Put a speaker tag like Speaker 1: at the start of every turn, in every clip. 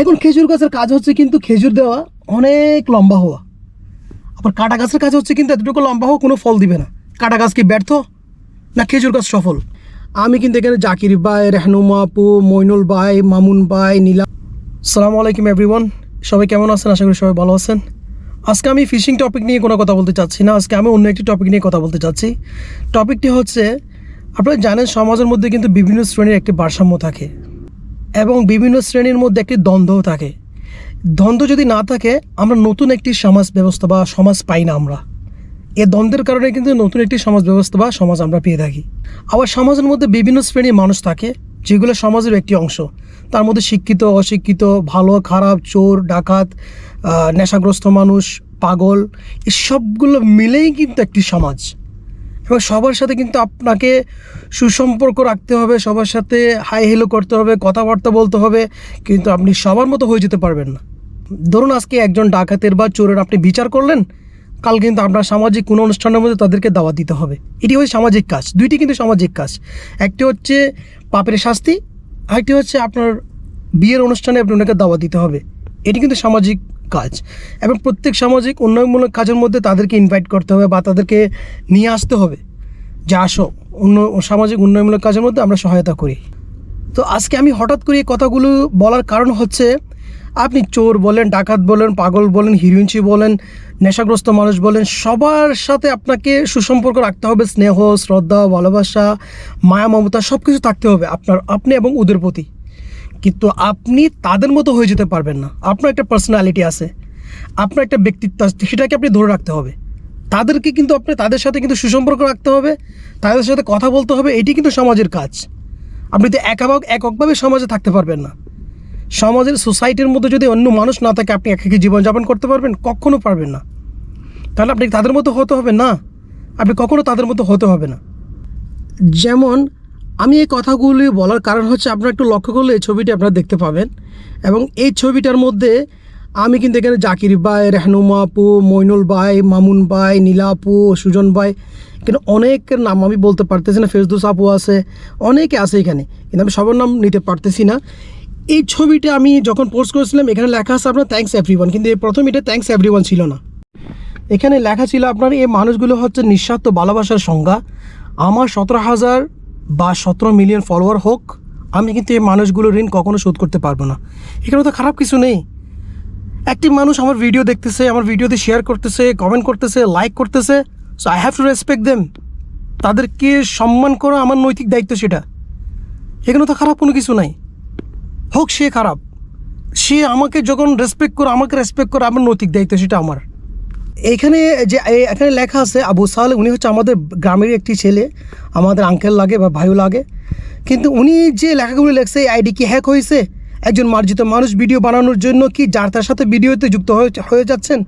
Speaker 1: এখন খেজুর গাছের কাজ হচ্ছে কিন্তু খেজুর দেওয়া অনেক লম্বা হওয়া। আবার কাটা গাছের কাজ হচ্ছে কিন্তু এতটুকু লম্বা হওয়া কোনো ফল দিবে না। কাটা গাছ কি ব্যর্থ? না খেজুর গাছ সফল? আমি কিন্তু এখানে জাকির ভাই রেহনুমা আপু মইনুল ভাই, মামুন ভাই, নীলা সালামু আলাইকুম এভরিওয়ান সবাই কেমন আছেন? আশা করি সবাই ভালো আছেন। আজকে আমি ফিশিং টপিক নিয়ে কোনো কথা বলতে চাচ্ছি না। আজকে আমি অন্য একটি টপিক নিয়ে কথা বলতে চাচ্ছি। টপিকটি হচ্ছে, আপনারা জানেন সমাজের মধ্যে কিন্তু বিভিন্ন শ্রেণির একটি ভারসাম্য থাকে। এবং বিভিন্ন শ্রেণির মধ্যে একটি দ্বন্দ্বও থাকে। দ্বন্দ্ব যদি না থাকে, আমরা নতুন একটি সমাজ ব্যবস্থা বা সমাজ পাই না আমরা। এ দ্বন্দ্বের কারণে কিন্তু নতুন একটি সমাজ ব্যবস্থা বা সমাজ আমরা পেয়ে থাকি। আবার সমাজের মধ্যে বিভিন্ন শ্রেণির মানুষ থাকে, যেগুলো সমাজের একটি অংশ। তার মধ্যে শিক্ষিত, অশিক্ষিত, ভালো, খারাপ, চোর, ডাকাত নেশাগ্রস্ত মানুষ, পাগল এই সবগুলো মিলেই কিন্তু একটি সমাজ। এবং সবার সাথে কিন্তু আপনাকে সুসম্পর্ক রাখতে হবে, সবার সাথে হাই হেলো করতে হবে, কথাবার্তা বলতে হবে, কিন্তু আপনি সবার মতো হয়ে যেতে পারবেন না। ধরুন আজকে একজন ডাকাতের বা চোরের আপনি বিচার করলেন, কাল কিন্তু আপনার সামাজিক কোনো অনুষ্ঠানের মধ্যে তাদেরকে দাওয়াত দিতে হবে। এটি হচ্ছে সামাজিক কাজ, দুইটি কিন্তু সামাজিক কাজ। একটি হচ্ছে পাপের শাস্তি, আরেকটি হচ্ছে আপনার বিয়ের অনুষ্ঠানে আপনি ওনাকে দাওয়াত দিতে হবে। এটি কিন্তু সামাজিক কাজ। এবং প্রত্যেক সামাজিক উন্নয়নমূলক কাজের মধ্যে তাদেরকে ইনভাইট করতে হবে বা তাদেরকে নিয়ে আসতে হবে যে আসো অন্য সামাজিক উন্নয়নমূলক কাজের মধ্যে আমরা সহায়তা করি। তো আজকে আমি হঠাৎ করে এই কথাগুলো বলার কারণ হচ্ছে, আপনি চোর বলেন, ডাকাত বলেন, পাগল বলেন, হিরোইনচি বলেন, নেশাগ্রস্ত মানুষ বলেন, সবার সাথে আপনাকে সুসম্পর্ক রাখতে হবে, স্নেহ, শ্রদ্ধা, ভালোবাসা, মায়া, মমতা সব কিছু থাকতে হবে আপনার, আপনি এবং ওদের প্রতি। কিন্তু আপনি তাদের মতো হয়ে যেতে পারবেন না। আপনার একটা পার্সোনালিটি আছে। আপনার একটা ব্যক্তিত্ব আছে, সেটাকে আপনি ধরে রাখতে হবে। তাদেরকে কিন্তু আপনি, তাদের সাথে কিন্তু সুসম্পর্ক রাখতে হবে। তাদের সাথে কথা বলতে হবে, এটি কিন্তু সমাজের কাজ। আপনি তো একাভাগ এককভাবে সমাজে থাকতে পারবেন না। সমাজের সোসাইটির মধ্যে যদি অন্য মানুষ না থাকে, আপনি একাকী জীবনযাপন করতে পারবেন? কখনো পারবেন না। তাহলে আপনি তাদের মতো হতে হবে? না। আপনি কখনো তাদের মতো হতে হবে না। যেমন আমি এই কথাগুলি বলার কারণ হচ্ছে আপনারা একটু লক্ষ্য করলে এই ছবিটি আপনারা দেখতে পাবেন। এবং এই ছবিটার মধ্যে আমি কিন্তু এখানে জাকির ভাই, রেহনুমা আপু, মইনুল ভাই, মামুন ভাই, নীলা আপু, সুজন ভাই কিন্তু অনেকের নাম আমি বলতে পারতেছি না ফেসদুস আপু আছে, অনেকে আছে এখানে, কিন্তু আমি সবার নাম নিতে পারতেছি না। এই ছবিটা আমি যখন পোস্ট করেছিলাম, এখানে লেখা আছে আপনার থ্যাঙ্কস এভরিওয়ান কিন্তু এই প্রথম এটা থ্যাঙ্কস এভরিওয়ান ছিল না। এখানে লেখা ছিল আপনার, এই মানুষগুলো হচ্ছে নিঃস্বার্থ ভালোবাসার সংজ্ঞা। আমার সতেরো হাজার বা সতেরো মিলিয়ন ফলোয়ার হোক, আমি কিন্তু এই মানুষগুলোর ঋণ কখনো শোধ করতে পারব না। এখানে তো খারাপ কিছু নেই। একটি মানুষ আমার ভিডিও দেখতেছে, আমার ভিডিওতে শেয়ার করতেছে কমেন্ট করতেছে লাইক করতেছে so I have to respect them তাদেরকে সম্মান করা আমার নৈতিক দায়িত্ব সেটা। এখানে তো খারাপ কোনো কিছু নাই। হোক, সে খারাপ। সে আমাকে যখন রেসপেক্ট করে, আমাকে রেসপেক্ট করে, আমার নৈতিক দায়িত্ব সেটা আমার। এখানে যে এখানে লেখা আছে, আবু সালে উনি হচ্ছে আমাদের গ্রামের একটি ছেলে। আমাদের আঙ্কেল লাগে বা ভাইও লাগে। কিন্তু উনি যে লেখাগুলো লেখছে, এই আইডি কি হ্যাক হয়েছে? একজন মার্জিত মানুষ ভিডিও বানানোর জন্য কি যার তার সাথে ভিডিওতে যুক্ত হয়ে হয়ে যাচ্ছেন?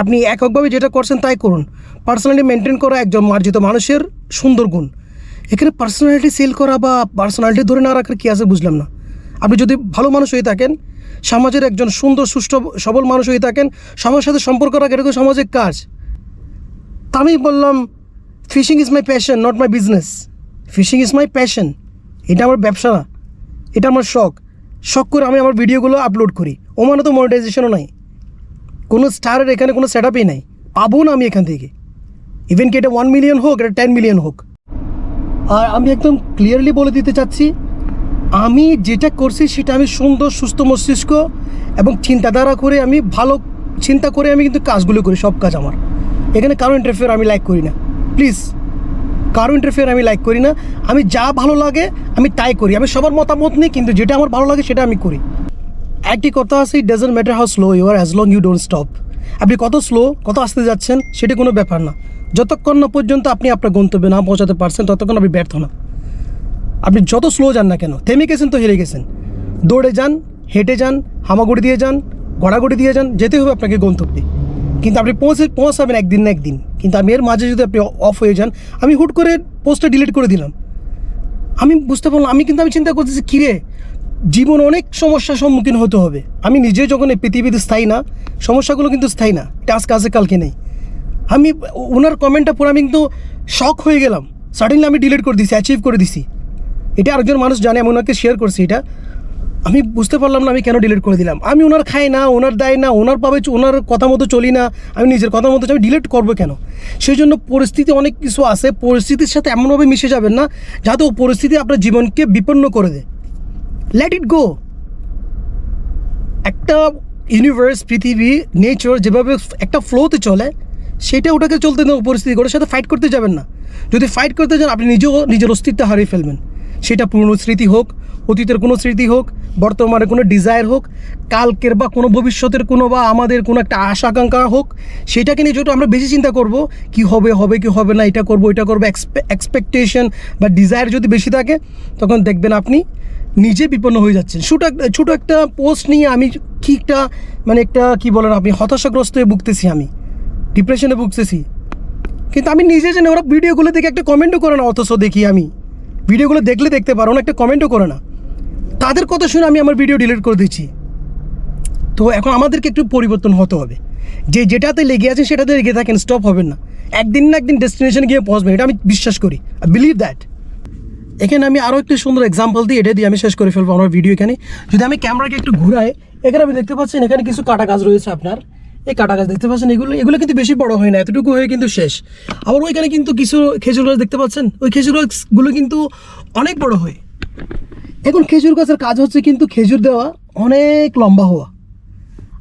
Speaker 1: আপনি এককভাবে যেটা করছেন তাই করুন। পার্সোনালিটি মেনটেন করা একজন মার্জিত মানুষের সুন্দর গুণ। এখানে পার্সোনালিটি সেল করা বা পার্সোনালিটি ধরে না রাখার কী আছে বুঝলাম না। আপনি যদি ভালো মানুষ হয়ে থাকেন সমাজের একজন সুন্দর, সুষ্ঠ, সবল মানুষ হয়ে থাকেন। সমাজের সাথে সম্পর্ক রাখা এটা সমাজের কাজ। তা আমি বললাম fishing is my passion not my business fishing is my passion এটা আমার ব্যবসা না এটা আমার শখ। শখ করে আমি আমার ভিডিওগুলো আপলোড করি। ও মানে তো মনিটাইজেশনও নাই। কোনো স্টারের এখানে কোনো সেট আপই নাই। পাবো না আমি এখান থেকে। ইভেন কি এটা ওয়ান মিলিয়ন হোক, এটা টেন মিলিয়ন হোক। আর আমি একদম ক্লিয়ারলি বলে দিতে চাচ্ছি আমি যেটা করছি সেটা আমি সুন্দর, সুস্থ মস্তিষ্ক এবং চিন্তাধারা করে আমি ভালো চিন্তা করে আমি কিন্তু কাজগুলো করি, সব কাজ আমার। এখানে কারও ইন্টারফেয়ার আমি লাইক করি না। প্লিজ কারও ইন্টারফেয়ার আমি লাইক করি না। আমি যা ভালো লাগে আমি তাই করি। আমি সবার মতামত নিই, কিন্তু যেটা আমার ভালো লাগে সেটা আমি করি। একটি কথা আছে it doesn't matter how slow you R as long you don't stop আপনি কত স্লো কত আসতে যাচ্ছেন, সেটা কোনো ব্যাপার না। যতক্ষণ না পর্যন্ত আপনি আপনার গন্তব্যে না পৌঁছাতে পারছেন, ততক্ষণ আপনি ব্যর্থ না। আপনি যত স্লো যান না কেন, থেমে গেছেন তো হেরে গেছেন। দৌড়ে যান, হেঁটে যান, হামাগুড়ি দিয়ে যান, গড়াগড়ি দিয়ে যান যেতে হবে আপনাকে গন্তব্যে। কিন্তু আপনি পৌঁছে, পৌঁছাবেন একদিন না একদিন। কিন্তু আমি এর মাঝে যদি আপনি অফ হয়ে যান, আমি হুট করে পোস্টটা ডিলিট করে দিলাম। আমি বুঝতে পারলাম, আমি কিন্তু আমি চিন্তা করতেছি, কিরে, জীবন অনেক সমস্যার সম্মুখীন হতে হবে। আমি নিজে যখন এই পৃথিবীতে স্থায়ী না, সমস্যাগুলো কিন্তু স্থায়ী না আজকে আছে, কালকে নেই। আমি, ওনার কমেন্টটা পুরো আমি কিন্তু শখ হয়ে গেলাম। সাডেনলি আমি ডিলিট করে দিছি অ্যাচিভ করে দিছি। এটা আরেকজন মানুষ জানে, আমি ওনাকে শেয়ার করছি এটা। আমি বুঝতে পারলাম না আমি কেন ডিলিট করে দিলাম। আমি ওনার খাই না, ওনার দেয় না, ওনার পাবে ওনার কথা মতো চলি না, আমি নিজের কথা মতো আমি ডিলিট করব কেন? সেই জন্য পরিস্থিতি অনেক কিছু আছে, পরিস্থিতির সাথে এমনভাবে মিশে যাবেন না, যাতে ও পরিস্থিতি আপনার জীবনকে বিপন্ন করে দেয়। লেট ইট গো একটা ইউনিভার্স পৃথিবী নেচার যেভাবে একটা ফ্লোতে চলে, সেটা ওটাকে চলতে দেওয়া পরিস্থিতি ওটার সাথে ফাইট করতে যাবেন না। যদি ফাইট করতে যান, আপনি নিজেও নিজের অস্তিত্ব হারিয়ে ফেলবেন। সেটা পুরনো স্মৃতি হোক, অতীতের কোনো স্মৃতি হোক বর্তমানে কোনো ডিজায়ার হোক, কালকের বা কোনো ভবিষ্যতের কোনো বা আমাদের কোনো একটা আশা আকাঙ্ক্ষা হোক, সেটাকে নিয়ে যেহেতু আমরা বেশি চিন্তা করব, কি হবে হবে, কি হবে না, এটা করব এটা করব এক্সপেকটেশন বা ডিজায়ার যদি বেশি থাকে, তখন দেখবেন আপনি নিজে বিপন্ন হয়ে যাচ্ছেন। ছোটো একটা ছোটো একটা পোস্ট নিয়ে আমি কি একটা মানে একটা, কি বলেন আপনি, হতাশাগ্রস্ত হয়ে ভুগতেছি আমি ডিপ্রেশনে ভুগতেছি। কিন্তু আমি নিজে জানি ওরা ভিডিওগুলো দেখে একটা কমেন্টও করে না, অথচ দেখি আমি। ভিডিওগুলো দেখলে দেখতে পারো না একটা কমেন্টও করে না। তাদের কথা শুনে আমি আমার ভিডিও ডিলিট করে দিচ্ছি তো এখন আমাদেরকে একটু পরিবর্তন হতে হবে। যে যেটাতে লেগে আছে সেটাতে লেগে থাকেন স্টপ হবেন না। একদিন না একদিন ডেস্টিনেশন গিয়ে পৌঁছবেন, এটা আমি বিশ্বাস করি। আই বিলিভ দ্যাট এখানে আমি আরও একটু সুন্দর এক্সাম্পল দিই এটা দিয়ে আমি শেষ করে ফেলব আমার ভিডিও এখানে। যদি আমি ক্যামেরাকে একটু ঘুরাই, এখানে আমি দেখতে পাচ্ছেন, এখানে কিছু কাটা গাছ রয়েছে আপনার। এই কাটা গাছ দেখতে পাচ্ছেন? এগুলো এগুলো কিন্তু বেশি বড় হয় না, এতটুকু হয়ে কিন্তু শেষ। আবার ওইখানে কিন্তু কিছু খেজুর গাছ দেখতে পাচ্ছেন? ওই খেজুর গাছগুলো কিন্তু অনেক বড় হয়। এখন খেজুর গাছের কাজ হচ্ছে কিন্তু খেজুর দেওয়া অনেক লম্বা হওয়া।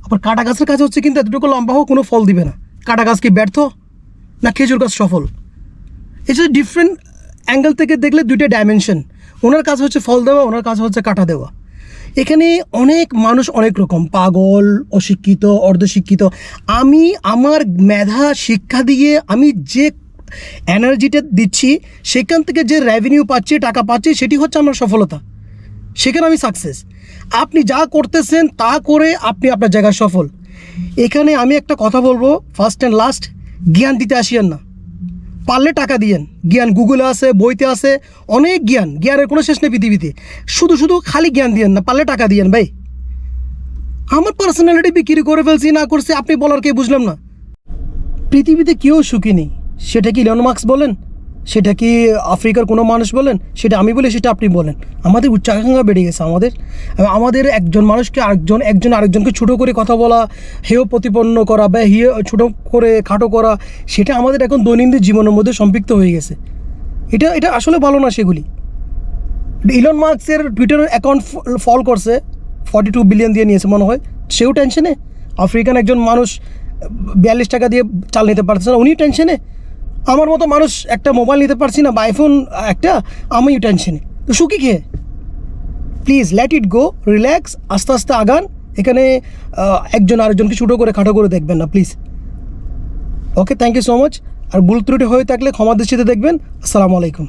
Speaker 1: আবার কাটা গাছের কাজ হচ্ছে কিন্তু এতটুকু লম্বা হওয়া, কোনো ফল দিবে না। কাটা গাছ কি ব্যর্থ? না খেজুর গাছ সফল? এটা ডিফারেন্ট অ্যাঙ্গেল থেকে দেখলে দুইটা ডাইমেনশন ওনার কাজ হচ্ছে ফল দেওয়া, ওনার কাজ হচ্ছে কাটা দেওয়া। এখানে অনেক মানুষ অনেক রকম, পাগল, অশিক্ষিত, অর্ধশিক্ষিত। আমি আমার মেধা, শিক্ষা দিয়ে আমি যে এনার্জিটা দিচ্ছি, সেখান থেকে যে রেভিনিউ পাচ্ছি, টাকা পাচ্ছি, সেটি হচ্ছে আমার সফলতা। সেখানে আমি সাকসেস আপনি যা করতেছেন, তা করে আপনি আপনার জায়গায় সফল। এখানে আমি একটা কথা বলব ফার্স্ট অ্যান্ড লাস্ট জ্ঞান দিতে আসিয়েন না। পারলে টাকা দিয়েন। জ্ঞান গুগলে আছে, বইতে আছে, অনেক জ্ঞান। জ্ঞানের কোনো শেষ নেই পৃথিবীতে। শুধু শুধু খালি জ্ঞান দিয়েন না, পারলে টাকা দিয়েন ভাই। আমার পার্সোনালিটি বিক্রি করে ফেলছি, না করছি, আপনি বলার কে বুঝলাম না। পৃথিবীতে কেউ সুখী নেই। সেটা কি লিওন মার্কস বলেন? সেটা কি আফ্রিকার কোনো মানুষ বলেন? সেটা আমি বলি, সেটা আপনি বলেন। আমাদের উচ্চাকাঙ্ক্ষা বেড়ে গেছে আমাদের। আমাদের একজন মানুষকে আরেকজন, একজন আরেকজনকে ছোটো করে কথা বলা, হেয় প্রতিপন্ন করা বা হিয়ে, ছোটো করে খাটো করা, সেটা আমাদের এখন দৈনন্দিন জীবনের মধ্যে সম্পৃক্ত হয়ে গেছে। এটা এটা আসলে ভালো না সেগুলি। ইলন মার্কসের টুইটার অ্যাকাউন্ট ফল করছে ফর্টি টু বিলিয়ন দিয়ে নিয়েছে মনে হয়। সেও টেনশনে আফ্রিকান একজন মানুষ, বিয়াল্লিশ টাকা দিয়ে চাল নিতে পারছে না, উনিও টেনশনে আমার মতো মানুষ একটা মোবাইল নিতে পারছি না, বা আইফোন একটা, আমি টেনশনে তো সুখী খেয়ে please let it go relax আস্তে আস্তে আগান। এখানে একজন আরেকজনকে ছোটো করে খাটো করে দেখবেন না please okay thank you so much আর ভুল ত্রুটি হয়ে থাকলে ক্ষমা দৃষ্টিতে দেখবেন। আসসালামু আলাইকুম।